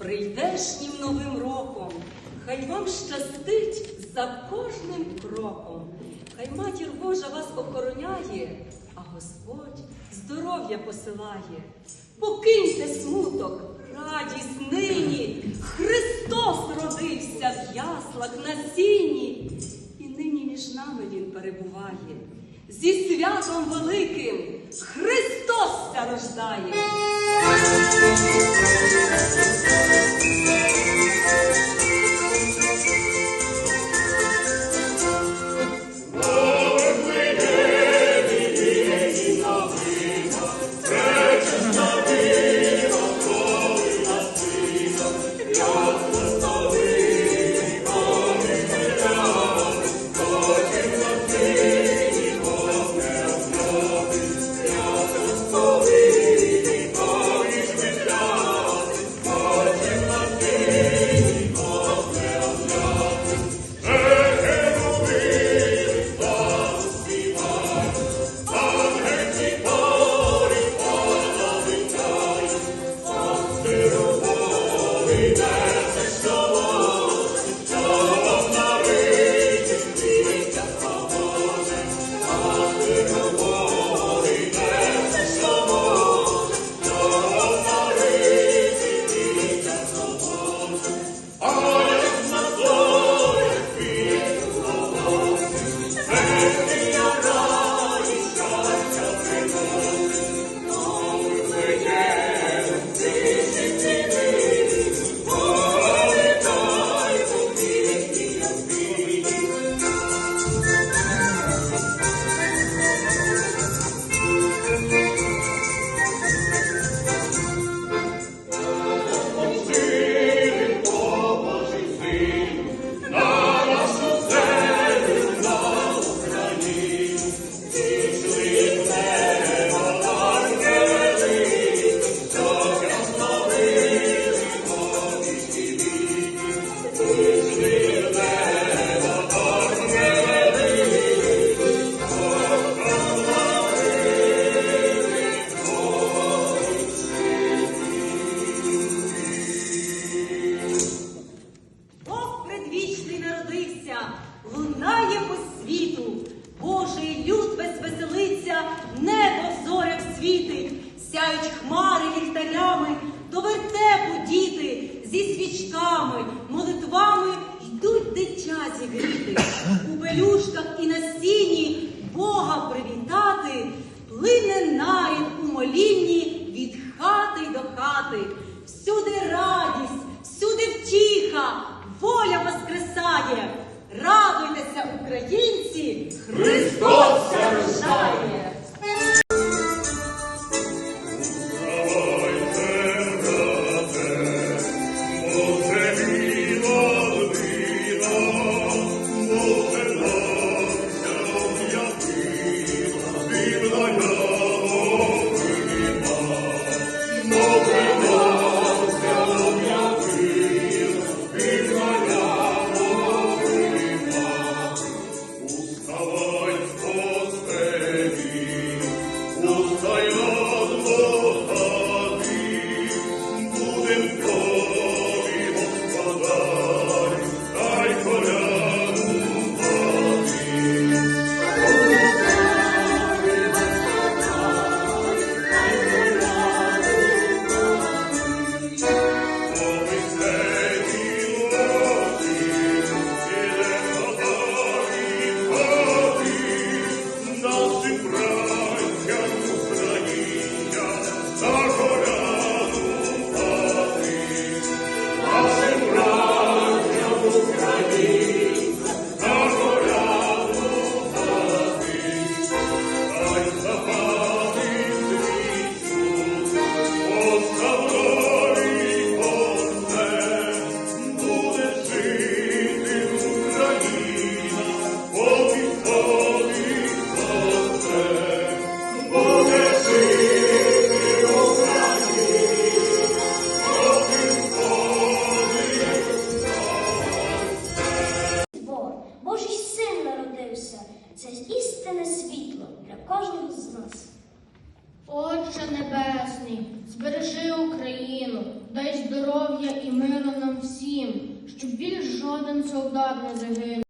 прийдешнім новим роком, хай вам щастить за кожним кроком, хай матір Божа вас охороняє, а Господь здоров'я посилає. Покиньте смуток, радість нині, Христос родився в яслах на сіні, і нині між нами Він перебуває. Зі святом великим Христос рождає. Сяють хмари ліхтарями, до вертепу діти зі свічками, молитвами йдуть дитя зігріти. У пелюшках і на стіні Бога привітати, плине наїн у молінні від хати до хати. Всюди радість, всюди втіха, воля воскресає. Радуйтеся, українці, здоров'я і миру нам всім, щоб більш жоден солдат не загинув.